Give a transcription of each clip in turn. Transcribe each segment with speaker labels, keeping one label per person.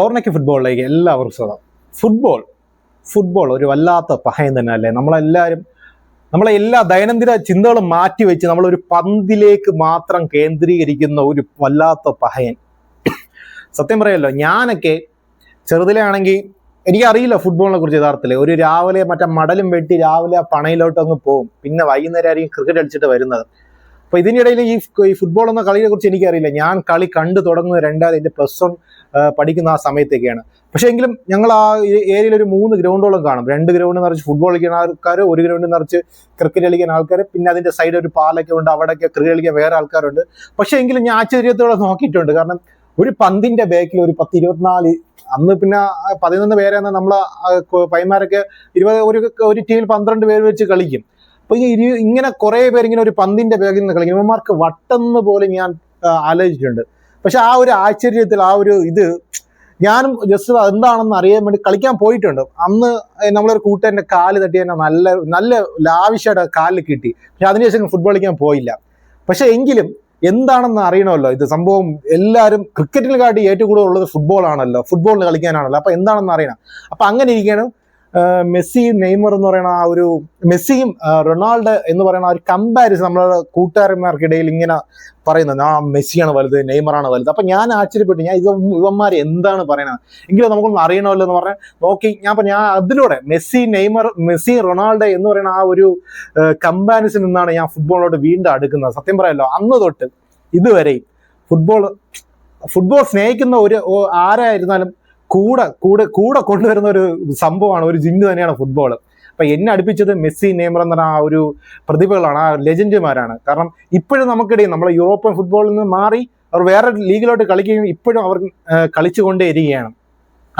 Speaker 1: കോർണയ്ക്ക് ഫുട്ബോളിലേക്ക് എല്ലാവർക്കും സ്വാഗതം. ഫുട്ബോൾ ഫുട്ബോൾ ഒരു വല്ലാത്ത പഹയം തന്നെ അല്ലേ നമ്മളെല്ലാവരും നമ്മളെ എല്ലാ ദൈനംദിന ചിന്തകളും മാറ്റി വെച്ച് നമ്മളൊരു പന്തിലേക്ക് മാത്രം കേന്ദ്രീകരിക്കുന്ന ഒരു വല്ലാത്ത പഹയൻ. സത്യം പറയല്ലോ ഞാനൊക്കെ ചെറുതിലെ ആണെങ്കിൽ എനിക്കറിയില്ല ഫുട്ബോളിനെ കുറിച്ച് യഥാർത്ഥത്തിൽ ഒരു രാവിലെ മറ്റേ മടലും വെട്ടി രാവിലെ പണയിലോട്ട് അങ്ങ് പോകും. പിന്നെ വൈകുന്നേരം ആയിരിക്കും ക്രിക്കറ്റ് അടിച്ചിട്ട് വരുന്നത്. അപ്പൊ ഇതിനിടയിൽ ഈ ഫുട്ബോൾ എന്ന കളിയെ കുറിച്ച് എനിക്കറിയില്ല. ഞാൻ കളി കണ്ടു തുടങ്ങുന്നത് രണ്ടാമത് എന്റെ പ്ലസ് വൺ പഠിക്കുന്ന ആ സമയത്തൊക്കെയാണ്. പക്ഷേ എങ്കിലും ഞങ്ങൾ ആ ഏരിയയിൽ ഒരു മൂന്ന് ഗ്രൗണ്ടോളം കാണും. രണ്ട് ഗ്രൗണ്ട് നിറച്ച് ഫുട്ബോൾ കളിക്കുന്ന ആൾക്കാർ ഒരു ഗ്രൗണ്ട് നിറച്ച് ക്രിക്കറ്റ് കളിക്കുന്ന ആൾക്കാർ പിന്നെ അതിന്റെ സൈഡ് ഒരു പാലൊക്കെ ഉണ്ട് അവിടെയൊക്കെ ക്രിക്കറ്റ് കളിക്കാൻ വേറെ ആൾക്കാരുണ്ട്. പക്ഷെ എങ്കിലും ഞാൻ ആശ്ചര്യത്തോടെ നോക്കിയിട്ടുണ്ട്. കാരണം ഒരു പന്തിന്റെ ബാക്കിൽ ഒരു പത്ത് ഇരുപത്തിനാല് അന്ന് പിന്നെ പതിനൊന്ന് പേരെന്ന് നമ്മൾ പൈമാരൊക്കെ ഇരുപത് ഒരു ഒരു ടീമിൽ പന്ത്രണ്ട് പേര് വെച്ച് കളിക്കും. അപ്പൊ ഇനി ഇങ്ങനെ കുറെ പേര് ഇങ്ങനെ ഒരു പന്തിന്റെ ബാഗിൽ നിന്ന് കളിക്കും. ഇവന്മാർക്ക് വട്ടെന്ന് പോലെ ഞാൻ ആലോചിച്ചിട്ടുണ്ട്. പക്ഷെ ആ ഒരു ആശ്ചര്യത്തിൽ ആ ഒരു ഇത് ഞാനും ജസ്റ്റ് എന്താണെന്ന് അറിയാൻ വേണ്ടി കളിക്കാൻ പോയിട്ടുണ്ട്. അന്ന് നമ്മളൊരു കൂട്ടുകാരന്റെ കാൽ തട്ടി തന്നെ നല്ല നല്ല ലാവിഷായിട്ട് കാലിൽ കിട്ടി. പക്ഷെ അതിനുശേഷം ഫുട്ബോൾ കളിക്കാൻ പോയില്ല. പക്ഷെ എങ്കിലും എന്താണെന്ന് അറിയണമല്ലോ ഇത് സംഭവം. എല്ലാവരും ക്രിക്കറ്റിനെ കാട്ടി ഏറ്റവും കൂടുതൽ ഉള്ളത് ഫുട്ബോൾ ആണല്ലോ. ഫുട്ബോളിന് കളിക്കാനാണല്ലോ. അപ്പൊ എന്താണെന്ന് അറിയണം. അപ്പൊ അങ്ങനെ ഇരിക്കുകയാണ്. ആ, മെസ്സി നെയ്മർ എന്ന് പറയുന്ന ആ ഒരു മെസ്സിയും റൊണാൾഡ് എന്ന് പറയുന്ന ആ ഒരു കമ്പാരിസൺ നമ്മളെ കൂട്ടുകാരന്മാർക്കിടയിൽ ഇങ്ങനെ പറയുന്നത്. ആ മെസ്സിയാണ് വലുത് നെയ്മറാണ് വലുത്. അപ്പൊ ഞാൻ ആശ്ചര്യപ്പെട്ടു. ഞാൻ ഇത് ഇവന്മാർ എന്താണ് പറയുന്നത് എങ്കിലും നമുക്കൊന്നും അറിയണമല്ലോ എന്ന് പറഞ്ഞാൽ നോക്കി. ഞാൻ അപ്പൊ ഞാൻ അതിലൂടെ മെസ്സി നെയ്മർ മെസ്സി റൊണാൾഡോ എന്ന് പറയുന്ന ആ ഒരു കമ്പാരിസൺ നിന്നാണ് ഞാൻ ഫുട്ബോളിലോട്ട് വീണ്ടും അടുക്കുന്നത്. സത്യം പറയാലോ അന്ന് തൊട്ട് ഇതുവരെയും ഫുട്ബോൾ ഫുട്ബോൾ സ്നേഹിക്കുന്ന ഒരു ആരായിരുന്നാലും കൂടെ കൂടെ കൂടെ കൊണ്ടുവരുന്ന ഒരു സംഭവമാണ് ഒരു ജിന്നു തന്നെയാണ് ഫുട്ബോൾ അപ്പൊ എന്നെ അടുപ്പിച്ചത് മെസ്സി നെയ്മർ എന്ന ആ ഒരു പ്രതിഭകളാണ് ആ ലെജൻഡുമാരാണ് കാരണം ഇപ്പോഴും നമുക്കിടയിൽ നമ്മൾ യൂറോപ്യൻ ഫുട്ബോളിൽ നിന്ന് മാറി അവർ വേറെ ലീഗിലോട്ട് കളിക്കുകയും ഇപ്പോഴും അവർ കളിച്ചു കളിച്ചുകൊണ്ടേ ഇരിക്കുകയാണ്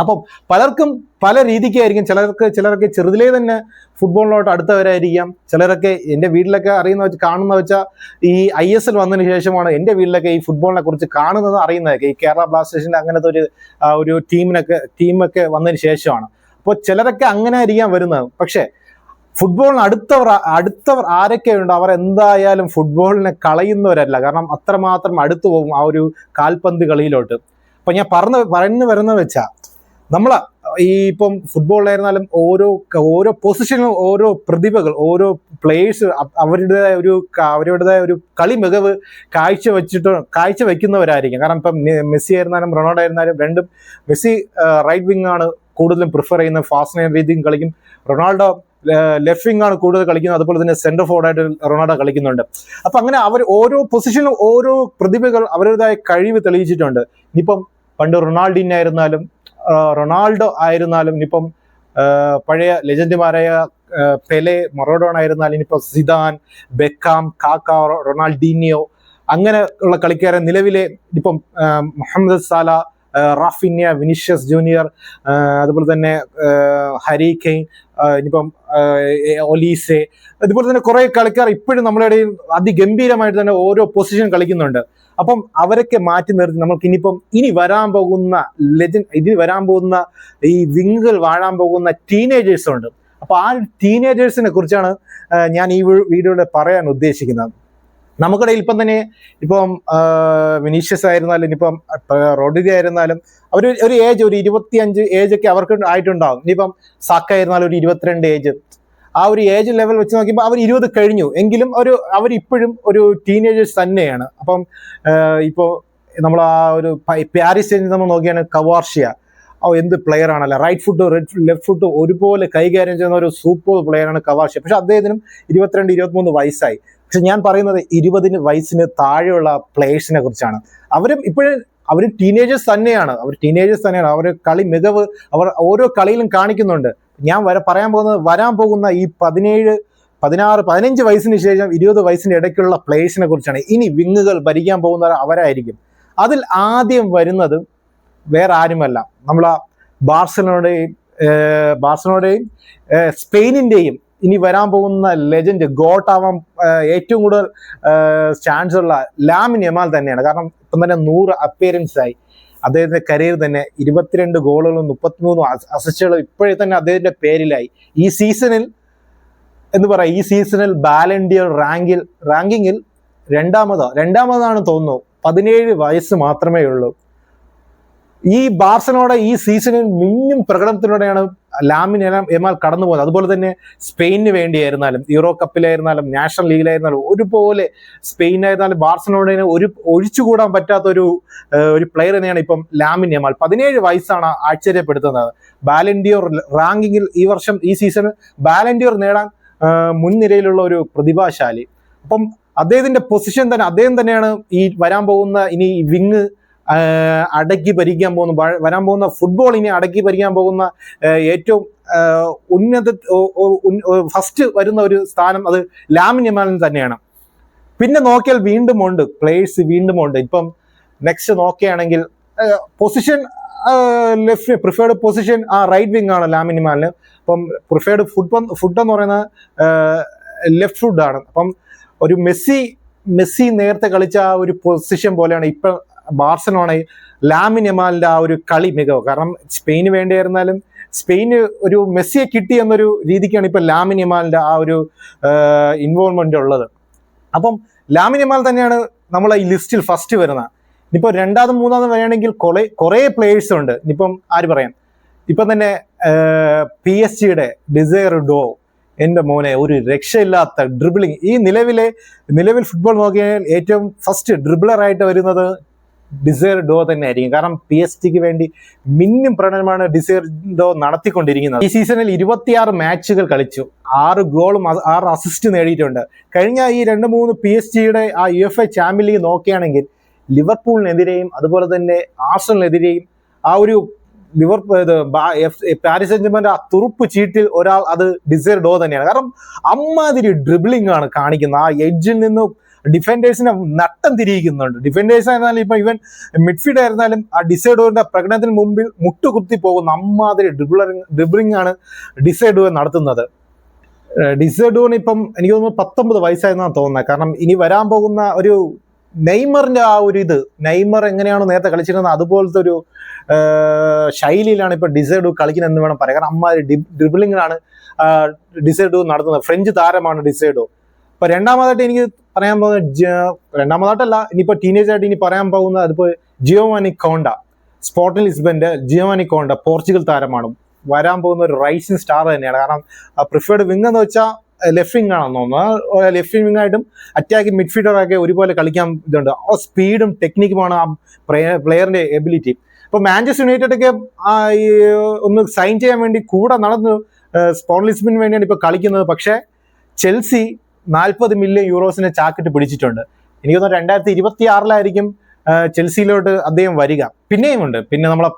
Speaker 1: അപ്പം പലർക്കും പല രീതിക്കായിരിക്കും. ചിലർക്ക് ചിലരൊക്കെ ചെറുതിലേ തന്നെ ഫുട്ബോളിലോട്ട് അടുത്തവരായിരിക്കാം. ചിലരൊക്കെ എന്റെ വീട്ടിലൊക്കെ അറിയുന്ന വെച്ച് കാണുന്ന വെച്ചാൽ ഈ ഐ എസ് എൽ വന്നതിന് ശേഷമാണ് എന്റെ വീട്ടിലൊക്കെ ഈ ഫുട്ബോളിനെ കുറിച്ച് കാണുന്നത് അറിയുന്നതൊക്കെ ഈ കേരള ബ്ലാസ്റ്റേഴ്സിന്റെ അങ്ങനത്തെ ഒരു ഒരു ടീമിനൊക്കെ ടീമൊക്കെ വന്നതിന് ശേഷമാണ്. അപ്പോൾ ചിലരൊക്കെ അങ്ങനെ ആയിരിക്കാം വരുന്നത്. പക്ഷേ ഫുട്ബോളിന് അടുത്തവർ അടുത്തവർ ആരൊക്കെയുണ്ട് അവർ എന്തായാലും ഫുട്ബോളിനെ കളയുന്നവരല്ല. കാരണം അത്രമാത്രം അടുത്തു പോകും ആ ഒരു കാൽപന്ത് കളിയിലോട്ട്. അപ്പൊ ഞാൻ പറഞ്ഞു പറഞ്ഞു വരുന്നത് വെച്ചാ നമ്മളെ ഈ ഇപ്പം ഫുട്ബോളിലായിരുന്നാലും ഓരോ ഓരോ പൊസിഷനും ഓരോ പ്രതിഭകൾ ഓരോ പ്ലേയേഴ്സ് അവരുടേതായ ഒരു അവരുടേതായ ഒരു കളി മികവ് കാഴ്ച വെച്ചിട്ട് കാഴ്ച വെക്കുന്നവരായിരിക്കും. കാരണം ഇപ്പം മെസ്സി ആയിരുന്നാലും റൊണാൾഡോ ആയിരുന്നാലും രണ്ടും മെസ്സി റൈറ്റ് വിങ് ആണ് കൂടുതലും പ്രിഫർ ചെയ്യുന്ന ഫാസ്റ്റ് രീതിയും കളിക്കും. റൊണാൾഡോ ലെഫ്റ്റ് വിങ് ആണ് കൂടുതൽ കളിക്കുന്നത് അതുപോലെ തന്നെ സെന്റർ ഫോർവേഡ് ആയിട്ട് റൊണാൾഡോ കളിക്കുന്നുണ്ട്. അപ്പൊ അങ്ങനെ അവർ ഓരോ പൊസിഷനും ഓരോ പ്രതിഭകൾ അവരുടേതായ കഴിവ് തെളിയിച്ചിട്ടുണ്ട്. ഇനിയിപ്പം പണ്ട് ആ, റൊണാൾഡോ ആയിരുന്നാലും ഇനിയിപ്പം പഴയ ലെജൻഡുമാരായ പെലെ മൊറോഡോൺ ആയിരുന്നാലും ഇനിയിപ്പം സിദാൻ ബെക്കാം കാക്ക റൊണാൾഡീനിയോ അങ്ങനെ ഉള്ള കളിക്കാരെ നിലവിലെ ഇപ്പം Mohamed Salah Raphinha Vinicius Junior അതുപോലെ തന്നെ ഹരി കെയ്ൻ ഇനിയിപ്പം ഒലീസെ അതുപോലെ തന്നെ കുറെ കളിക്കാർ ഇപ്പോഴും നമ്മുടെ ഇടയിൽ അതിഗംഭീരമായിട്ട് തന്നെ ഓരോ പൊസിഷൻ കളിക്കുന്നുണ്ട്. അപ്പം അവരൊക്കെ മാറ്റി നിർത്തി നമുക്ക് ഇനിയിപ്പം ഇനി വരാൻ പോകുന്ന ലെജൻ ഇനി വരാൻ പോകുന്ന ഈ വിങ്ങുകൾ വാഴാൻ പോകുന്ന ടീനേജേഴ്സ് ഉണ്ട്. അപ്പൊ ആ ടീനേജേഴ്സിനെ കുറിച്ചാണ് ഞാൻ ഈ വീഡിയോയിൽ പറയാൻ ഉദ്ദേശിക്കുന്നത്. നമുക്കിടയിൽ ഇപ്പം തന്നെ ഇപ്പം വിനീഷ്യസ് ആയിരുന്നാലും ഇനിയിപ്പം റോഡിഗ ആയിരുന്നാലും അവർ ഒരു ഏജ് ഒരു ഇരുപത്തിയഞ്ച് ഏജ് ഒക്കെ അവർക്ക് ആയിട്ടുണ്ടാവും. ഇനിയിപ്പം സാക്ക ആയിരുന്നാലും ഒരു ഇരുപത്തിരണ്ട് ഏജ് ആ ഒരു ഏജ് ലെവൽ വെച്ച് നോക്കിയപ്പോൾ അവർ ഇരുപത് കഴിഞ്ഞു. എങ്കിലും ഒരു അവരിപ്പോഴും ഒരു ടീനേജേഴ്സ് തന്നെയാണ്. അപ്പം ഇപ്പോൾ നമ്മൾ ആ ഒരു പാരീസ് നമ്മൾ നോക്കിയാണ് കവാർഷിയ ഓ എന്ത് പ്ലെയർ ആണല്ലേ? റൈറ്റ് ഫുട്ട് ലെഫ്റ്റ് ഫുട്ട് ഒരുപോലെ കൈകാര്യം ചെയ്യുന്ന ഒരു സൂപ്പർ പ്ലെയറാണ് കവാർഷ്യ പക്ഷെ അദ്ദേഹത്തിനും ഇരുപത്തിരണ്ട് ഇരുപത്തിമൂന്ന് വയസ്സായി. പക്ഷെ ഞാൻ പറയുന്നത് ഇരുപതിന് വയസ്സിന് താഴെയുള്ള പ്ലേയേഴ്സിനെ കുറിച്ചാണ്. അവരും ഇപ്പോഴും അവർ ടീനേജേഴ്സ് തന്നെയാണ്. അവർ ടീനേജേഴ്സ് തന്നെയാണ്. അവർ കളി മികവ് അവർ ഓരോ കളിയിലും കാണിക്കുന്നുണ്ട്. ഞാൻ വര പറയാൻ പോകുന്നത് വരാൻ പോകുന്ന ഈ പതിനേഴ് പതിനാറ് പതിനഞ്ച് വയസ്സിന് ശേഷം ഇരുപത് വയസ്സിന് ഇടയ്ക്കുള്ള പ്ലേയേഴ്സിനെ കുറിച്ചാണ്. ഇനി വിങ്ങുകൾ ഭരിക്കാൻ പോകുന്നവർ അവരായിരിക്കും. അതിൽ ആദ്യം വരുന്നത് വേറെ ആരുമല്ല. ബാർസലോണയുടെയും ഏർ ബാർസലോണയുടെയും സ്പെയിനിന്റെയും ഇനി വരാൻ പോകുന്ന ലെജൻഡ് ഗോട്ട് ആവാൻ ഏറ്റവും കൂടുതൽ ചാൻസ് ഉള്ള ലാമിൻ യമാൽ തന്നെയാണ്. കാരണം ഇപ്പം തന്നെ നൂറ് അപ്പിയറൻസ് ആയി. അദ്ദേഹത്തിന്റെ കരിയർ തന്നെ ഇരുപത്തിരണ്ട് ഗോളുകളും മുപ്പത്തിമൂന്നും അസിസ്റ്റുകളും ഇപ്പോഴേ തന്നെ അദ്ദേഹത്തിന്റെ പേരിലായി. ഈ സീസണിൽ എന്ന് പറയാം ഈ സീസണിൽ ബാലൻഡിയർ റാങ്കിൽ റാങ്കിങ്ങിൽ രണ്ടാമതോ രണ്ടാമതാണ് തോന്നുന്നു. പതിനേഴ് വയസ്സ് മാത്രമേ ഉള്ളൂ. ഈ ബാർസലോണ ഈ സീസണിൽ മിന്നും പ്രകടനത്തിലൂടെയാണ് ലാമിൻ എമാൽ കടന്നു പോകുന്നത്. അതുപോലെ തന്നെ സ്പെയിനിന് വേണ്ടിയായിരുന്നാലും യൂറോ കപ്പിലായിരുന്നാലും നാഷണൽ ലീഗിലായിരുന്നാലും ഒരുപോലെ സ്പെയിനായിരുന്നാലും ബാർസലോണയെ ഒരു ഒഴിച്ചുകൂടാൻ പറ്റാത്ത ഒരു ഒരു പ്ലെയർ തന്നെയാണ് ഇപ്പം ലാമിൻ എമാൽ പതിനേഴ് വയസ്സാണ് ആശ്ചര്യപ്പെടുത്തുന്നത്. ബാലൻഡിയോർ റാങ്കിങ്ങിൽ ഈ വർഷം ഈ സീസൺ ബാലൻഡിയോർ നേടാൻ മുൻനിരയിലുള്ള ഒരു പ്രതിഭാശാലി. അപ്പം അദ്ദേഹത്തിന്റെ പൊസിഷൻ തന്നെ അദ്ദേഹം തന്നെയാണ് ഈ വരാൻ പോകുന്ന ഇനി വിങ് അടക്കി ഭരിക്കാൻ പോകുന്ന. വരാൻ പോകുന്ന ഫുട്ബോൾ ഇനി അടക്കി ഭരിക്കാൻ പോകുന്ന ഏറ്റവും ഉന്നത ഫസ്റ്റ് വരുന്ന ഒരു സ്ഥാനം അത് ലാമിൻ തന്നെയാണ്. പിന്നെ നോക്കിയാൽ വീണ്ടും ഉണ്ട്. പ്ലേയേഴ്സ് വീണ്ടും ഉണ്ട്. ഇപ്പം നെക്സ്റ്റ് നോക്കുകയാണെങ്കിൽ പൊസിഷൻ ലെഫ്റ്റ് പ്രിഫേർഡ് പൊസിഷൻ ആ റൈറ്റ് വിങ് ആണ് ലാമിനിമാലിന് അപ്പം പ്രിഫേർഡ് ഫുഡ് ഫുഡ് എന്ന് പറയുന്നത് ലെഫ്റ്റ് ഫുഡ് ആണ്. അപ്പം ഒരു മെസ്സി മെസ്സി നേരത്തെ കളിച്ച ആ ഒരു പൊസിഷൻ പോലെയാണ് ഇപ്പൊ ബാർസലോണ ലാമിൻ യമാലിന്റെ ആ ഒരു കളി മികവ്. കാരണം സ്പെയിന് വേണ്ടിയായിരുന്നാലും സ്പെയിന് ഒരു മെസ്സിയെ കിട്ടി എന്നൊരു രീതിക്കാണ് ഇപ്പൊ ലാമിൻ യമാലിന്റെ ആ ഒരു ഇൻവോൾവ്മെന്റ് ഉള്ളത്. അപ്പം ലാമിൻ യമാൽ തന്നെയാണ് നമ്മൾ ഈ ലിസ്റ്റിൽ ഫസ്റ്റ് വരുന്നത്. ഇനിയിപ്പോൾ രണ്ടാമതും മൂന്നാമതും വരികയാണെങ്കിൽ കുറെ കുറേ പ്ലേയേഴ്സ് ഉണ്ട്. ഇനിയിപ്പം ആര് പറയാം? ഇപ്പം തന്നെ പി എസ് ജിയുടെ ഡിസയർ ഡോ എന്റെ മോനെ ഒരു രക്ഷയില്ലാത്ത ഡ്രിബിളിങ് ഈ നിലവിലെ നിലവിൽ ഫുട്ബോൾ നോക്കിയാൽ ഏറ്റവും ഫസ്റ്റ് ഡ്രിബിളറായിട്ട് വരുന്നത് ഡിസയർ ഡോ തന്നെ ആയിരിക്കും കാരണം പി എസ് ടിക്ക് വേണ്ടി മിന്നും പ്രകടനമാണ് ഡിസേർ ഡോ നടത്തിക്കൊണ്ടിരിക്കുന്നത്. ഈ സീസണിൽ ഇരുപത്തിയാറ് മാച്ചുകൾ കളിച്ചു. ആറ് ഗോളും ആറ് അസിസ്റ്റ് നേടിയിട്ടുണ്ട്. കഴിഞ്ഞ ഈ രണ്ട് മൂന്ന് പി എസ് ജിയുടെ ആ U F A champion league നോക്കുകയാണെങ്കിൽ ലിവർപൂളിനെതിരെയും അതുപോലെ തന്നെ ആർസണലിനെതിരെയും ആ ഒരു ലിവർ ഇത് ബാ- എഫ്- പാരീസ് സെഞ്ചുമന്റെ ആ തുറുപ്പ് ചീട്ടിൽ ഒരാൾ അത് ഡിസൈർ ഡോ തന്നെയാണ്. കാരണം അമ്മാതിരി ഡ്രിബിളിംഗ് ആണ് കാണിക്കുന്നത്. ആ എഡ്ജിൽ നിന്ന് ഡിഫൻഡേഴ്സിനെ നട്ടം തിരിയിക്കുന്നുണ്ട്. ഡിഫൻഡേഴ്സ് ആയിരുന്നാലും ഇപ്പൊ ഇവൻ മിഡ്ഫീൽഡ് ആയിരുന്നാലും ആ ഡിസൈഡോറിന്റെ പ്രകടനത്തിന് മുമ്പിൽ മുട്ടുകുത്തി പോകുന്ന അമ്മാതിരി ഡ്രിബിളിംഗ് ഡ്രിബിളിംഗ് ആണ് ഡിസൈഡോ നടത്തുന്നത്. ഡിസൈഡോന് ഇപ്പം എനിക്ക് തോന്നുന്നു പത്തൊമ്പത് വയസ്സായെന്നാണ് തോന്നുന്നത്. കാരണം ഇനി വരാൻ പോകുന്ന ഒരു നെയ്മറിന്റെ ആ ഒരു ഇത് നെയ്മർ എങ്ങനെയാണ് നേരത്തെ കളിച്ചിരുന്നത് അതുപോലത്തെ ഒരു ശൈലിയിലാണ് ഇപ്പൊ ഡിസൈഡു കളിക്കുന്നത് എന്ന് വേണം പറയാം കാരണം അമ്മ ഡ്രിബിളിങ്ങിലാണ് ഡിസൈഡു നടത്തുന്നത്. ഫ്രഞ്ച് താരമാണ് ഡിസൈഡു അപ്പൊ രണ്ടാമതായിട്ട് എനിക്ക് പറയാൻ പോകുന്ന ജ- രണ്ടാമതായിട്ടല്ല ഇനിയിപ്പോ ടീനേജ് ആയിട്ട് ഇനി പറയാൻ പോകുന്ന അതിപ്പോ ജിയോവാനി കോണ്ട. സ്പോർട്ടിംഗ് ലിസ്ബന്റെ ജിയോവാനി കോണ്ട പോർച്ചുഗൽ താരമാണ്. വരാൻ പോകുന്ന ഒരു റൈസിംഗ് സ്റ്റാർ തന്നെയാണ്. കാരണം പ്രിഫേർഡ് വിങ് എന്ന് വെച്ചാൽ ലെഫ്റ്റ് വിങ് ആണെന്ന് തോന്നുന്നു. ലെഫ്റ്റ് വിങ് ആയിട്ടും അറ്റാക്കിംഗ് മിഡ്ഫീൽഡറൊക്കെ ഒരുപോലെ കളിക്കാൻ ഇതുണ്ട്. ആ സ്പീഡും ടെക്നിക്കുമാണ് ആ പ്ലെയറിന്റെ എബിലിറ്റി ഇപ്പൊ മാഞ്ചസ്റ്റർ യുണൈറ്റഡ് ഒക്കെ ഒന്ന് സൈൻ ചെയ്യാൻ വേണ്ടി കൂടെ നടന്നു സ്പോർട്ട് ലിസ്ബിന് വേണ്ടിയാണ് ഇപ്പൊ കളിക്കുന്നത്. പക്ഷേ ചെൽസി നാൽപ്പത് മില്യൺ യൂറോസിനെ ചാക്കിട്ട് പിടിച്ചിട്ടുണ്ട്. എനിക്ക് തോന്നുന്നു രണ്ടായിരത്തി ഇരുപത്തി ആറിലായിരിക്കും ചെൽസിയിലോട്ട് അദ്ദേഹം വരിക. പിന്നെയും ഉണ്ട്. പിന്നെ നമ്മളെ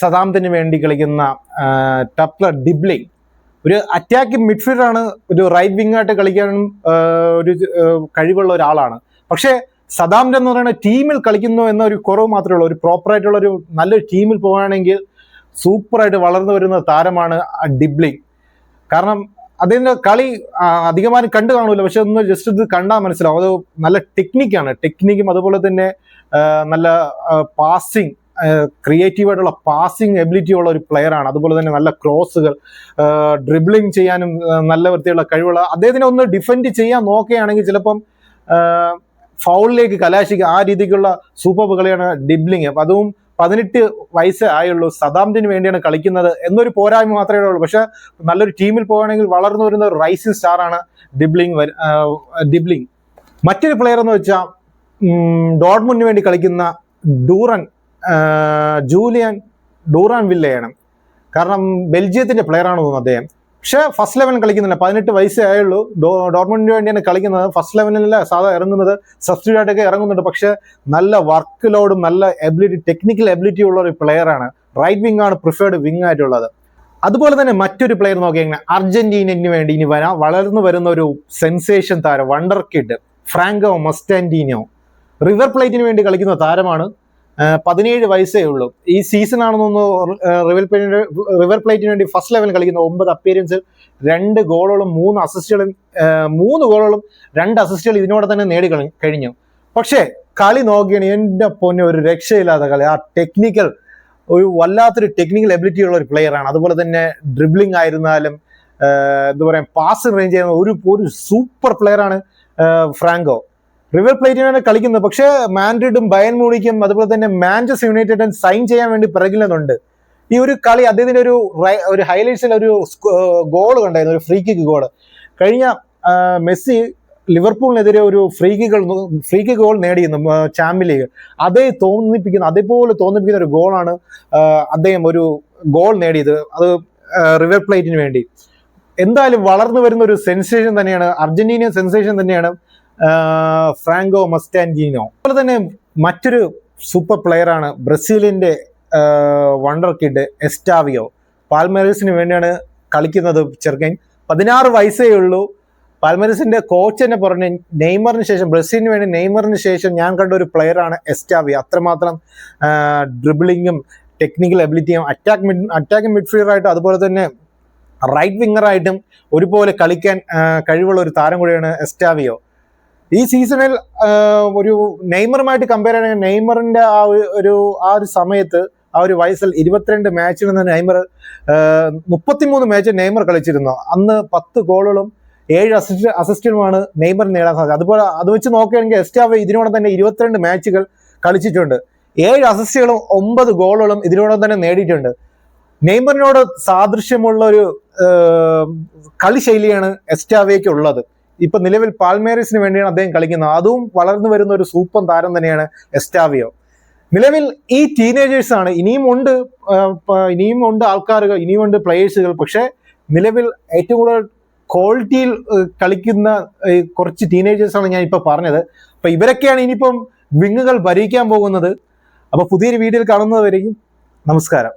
Speaker 1: സദാംതിന് വേണ്ടി കളിക്കുന്ന ടപ്ലർ ഡിബ്ലിംഗ്. ഒരു അറ്റാക്കിംഗ് മിഡ്ഫീൽഡർ ആണ് ഒരു റൈറ്റ് വിങ് ആയിട്ട് കളിക്കാനും ഒരു കഴിവുള്ള ഒരാളാണ്. പക്ഷേ സദാംഡ് എന്ന് പറയുന്ന ടീമിൽ കളിക്കുന്നു എന്ന ഒരു കുറവ് മാത്രമേ ഉള്ളൂ. ഒരു പ്രോപ്പർ ആയിട്ടുള്ള ഒരു നല്ലൊരു ടീമിൽ പോവുകയാണെങ്കിൽ സൂപ്പറായിട്ട് വളർന്നു വരുന്ന താരമാണ് ഡിബ്ലിംഗ്. കാരണം അതിന്റെ കളി അധികമാരും കണ്ടു കാണൂല. പക്ഷെ ഒന്ന് ജസ്റ്റ് ഇത് കണ്ടാൽ മനസ്സിലാവും. അത് നല്ല ടെക്നിക്കാണ് ടെക്നിക്കും അതുപോലെ തന്നെ നല്ല പാസിങ് ക്രിയേറ്റീവ് ആയിട്ടുള്ള പാസിങ് എബിലിറ്റി ഉള്ള ഒരു പ്ലെയർ ആണ്. അതുപോലെ തന്നെ നല്ല ക്രോസുകൾ ഡ്രിബിളിങ് ചെയ്യാനും നല്ല വൃത്തിയുള്ള കഴിവുള്ള അദ്ദേഹത്തിനെ ഒന്ന് ഡിഫെൻഡ് ചെയ്യാൻ നോക്കുകയാണെങ്കിൽ ചിലപ്പം ഫൗളിലേക്ക് കലാശിക്കുക ആ രീതിക്കുള്ള സൂപ്പർ കളിയാണ് ഡിബ്ലിങ് അതും പതിനെട്ട് വയസ്സ് ആയുള്ളൂ. സദാംതിന് വേണ്ടിയാണ് കളിക്കുന്നത്. എന്നൊരു പോരായ്മ മാത്രമേ ഉള്ളൂ. പക്ഷെ നല്ലൊരു ടീമിൽ പോവുകയാണെങ്കിൽ വളർന്നു വരുന്ന ഒരു റൈസിംഗ് സ്റ്റാർ ആണ് ഡിബ്ലിംഗ് ഡിബ്ലിംഗ് മറ്റൊരു പ്ലെയർ എന്ന് വെച്ചാൽ ഡോട്ട്മുണ്ടിന് വേണ്ടി കളിക്കുന്ന ഡൂറൻ ജൂലിയൻ ഡൂറാൻ വില്ലയാണ്. കാരണം ബെൽജിയത്തിന്റെ പ്ലെയർ ആണ് തോന്നുന്നു അദ്ദേഹം. പക്ഷെ ഫസ്റ്റ് ലെവൻ കളിക്കുന്നില്ല. പതിനെട്ട് വയസ്സേ ആയുള്ളൂ. ഡോർമെന്റിന് വേണ്ടിയാണ് കളിക്കുന്നത്. ഫസ്റ്റ് ലെവനിലല്ല സാധാ ഇറങ്ങുന്നത് സബ്സ്റ്റിറ്റ്യൂട്ട് ആയിട്ടൊക്കെ ഇറങ്ങുന്നുണ്ട്. പക്ഷെ നല്ല വർക്ക് ലോഡും നല്ല എബിലിറ്റി ടെക്നിക്കൽ എബിലിറ്റി ഉള്ള ഒരു പ്ലെയർ ആണ്. റൈറ്റ് വിങ് ആണ് പ്രിഫേർഡ് വിങ് ആയിട്ടുള്ളത്. അതുപോലെ തന്നെ മറ്റൊരു പ്ലെയർ നോക്കിയാൽ അർജന്റീനന് വേണ്ടി ഇനി വരാം വളർന്നു വരുന്ന ഒരു സെൻസേഷൻ താരം wonder kid Franco Mastantuono River പ്ലേറ്റിന് വേണ്ടി കളിക്കുന്ന താരമാണ് പതിനേഴ് വയസ്സേ ഉള്ളൂ. ഈ സീസൺ ആണെന്നൊന്ന് റിവർ പ്ലേറ്റിന് റിവർ പ്ലേറ്റിന് വേണ്ടി ഫസ്റ്റ് ലെവൽ കളിക്കുന്ന ഒമ്പത് അപ്പിയറൻസിൽ രണ്ട് ഗോളുകളും മൂന്ന് അസിസ്റ്റുകളും മൂന്ന് ഗോളുകളും രണ്ട് അസിസ്റ്റുകൾ ഇതിനോടെ തന്നെ നേടി കഴിഞ്ഞു. പക്ഷേ കളി നോക്കിയാണ് എന്റെ പൊന്നെ ഒരു രക്ഷയില്ലാത്ത കളി. ആ ടെക്നിക്കൽ ഒരു വല്ലാത്തൊരു ടെക്നിക്കൽ എബിലിറ്റി ഉള്ള ഒരു പ്ലെയറാണ് അതുപോലെ തന്നെ ഡ്രിബ്ലിംഗ് ആയിരുന്നാലും എന്താ പറയുക പാസ് റേഞ്ച് ചെയ്യുന്ന ഒരു ഒരു സൂപ്പർ ആ, ഫ്രാങ്കോ. റിവർ പ്ലേറ്റിനാണ് കളിക്കുന്നത്. പക്ഷേ മാൻഡ്രിഡും ബയൻ മൂണിക്കും അതുപോലെ തന്നെ മാഞ്ചസ്റ്റർ യുണൈറ്റഡും സൈൻ ചെയ്യാൻ വേണ്ടി പിറകിലെന്നുണ്ട്. ഈ ഒരു കളി അദ്ദേഹത്തിന്റെ ഒരു ഒരു ഹൈലൈറ്റ്സിൽ ഒരു ഗോൾ കണ്ടായിരുന്നു ഒരു ഫ്രീ കിക്ക് ഗോൾ കഴിഞ്ഞ മെസ്സി ലിവർപൂളിനെതിരെ ഒരു free kick free kick goal നേടിയിരുന്നു ചാമ്പ്യൻ ലീഗ് അതേ തോന്നിപ്പിക്കുന്ന അതേപോലെ തോന്നിപ്പിക്കുന്ന ഒരു ഗോളാണ് അദ്ദേഹം ഒരു ഗോൾ നേടിയത്. അത് റിവർ പ്ലേറ്റിന് വേണ്ടി. എന്തായാലും വളർന്നു വരുന്ന ഒരു സെൻസേഷൻ തന്നെയാണ് അർജന്റീനിയൻ സെൻസേഷൻ തന്നെയാണ്. ഫ്രാങ്കോ മസ്റ്റാൻജീനോ അതുപോലെ തന്നെ മറ്റൊരു സൂപ്പർ പ്ലെയർ ആണ് ബ്രസീലിന്റെ വണ്ടർ കിഡ് എസ്റ്റാവിയോ. പാൽമേറസിന് വേണ്ടിയാണ് കളിക്കുന്നത് ചെറുക്കൻ. പതിനാറ് വയസ്സേ ഉള്ളൂ. പാൽമേറസിന്റെ കോച്ച് തന്നെ പറഞ്ഞു നെയ്മറിന് ശേഷം ബ്രസീലിന് വേണ്ടി നെയ്മറിന് ശേഷം ഞാൻ കണ്ട ഒരു പ്ലെയറാണ് ആണ് എസ്റ്റാവിയോ. അത്രമാത്രം ഡ്രിബിളിങ്ങും ടെക്നിക്കൽ എബിലിറ്റിയും അറ്റാക്ക് മിഡ് അറ്റാക്കിംഗ് മിഡ്ഫീൽഡർ ആയിട്ടും അതുപോലെ തന്നെ റൈറ്റ് വിങ്ങറായിട്ടും ഒരുപോലെ കളിക്കാൻ കഴിവുള്ള ഒരു താരം കൂടിയാണ് എസ്റ്റാവിയോ. ഈ സീസണിൽ ഒരു നെയ്മറുമായിട്ട് കമ്പയർ ചെയ്യണമെങ്കിൽ നെയ്മറിന്റെ ആ ഒരു- ആ ഒരു സമയത്ത് ആ ഒരു വയസ്സിൽ ഇരുപത്തിരണ്ട് മാച്ചിൽ നിന്ന് നെയ്മർ മുപ്പത്തിമൂന്ന് മാച്ച് നെയ്മർ കളിച്ചിരുന്നു. അന്ന് പത്ത് ഗോളുകളും ഏഴ് അസിസ്റ്റ് അസിസ്റ്റുമാണ് നെയ്മർ നേടാൻ സാധിച്ചത്. അതുപോലെ അത് വെച്ച് നോക്കുകയാണെങ്കിൽ എസ്റ്റാവ് ഇതിനോടൊപ്പം തന്നെ ഇരുപത്തിരണ്ട് മാച്ചുകൾ കളിച്ചിട്ടുണ്ട്. ഏഴ് അസിസ്റ്റുകളും ഒമ്പത് ഗോളുകളും ഇതിനോടൊപ്പം തന്നെ നേടിയിട്ടുണ്ട്. നെയ്മറിനോട് സാദൃശ്യമുള്ള ഒരു കളി ശൈലിയാണ് എസ്റ്റാവേക്ക് ഉള്ളത്. ഇപ്പൊ നിലവിൽ പാൽമേറിസിന് വേണ്ടിയാണ് അദ്ദേഹം കളിക്കുന്നത്. അതും വളർന്നു വരുന്ന ഒരു സൂപ്പർ താരം തന്നെയാണ് എസ്റ്റാവിയോ. നിലവിൽ ഈ ടീനേജേഴ്സ് ആണ്. ഇനിയും ഉണ്ട് ഇനിയും ഉണ്ട് ആൾക്കാരുകൾ ഇനിയും ഉണ്ട് പ്ലേയേഴ്സുകൾ പക്ഷെ നിലവിൽ ഏറ്റവും കൂടുതൽ ക്വാളിറ്റിയിൽ കളിക്കുന്ന കുറച്ച് ടീനേജേഴ്സാണ് ഞാൻ ഇപ്പൊ പറഞ്ഞത്. അപ്പൊ ഇവരൊക്കെയാണ് ഇനിയിപ്പം വിങ്ങുകൾ ഭരിക്കാൻ പോകുന്നത്. അപ്പൊ പുതിയൊരു വീഡിയോയിൽ കാണുന്നതുവരെയും നമസ്കാരം.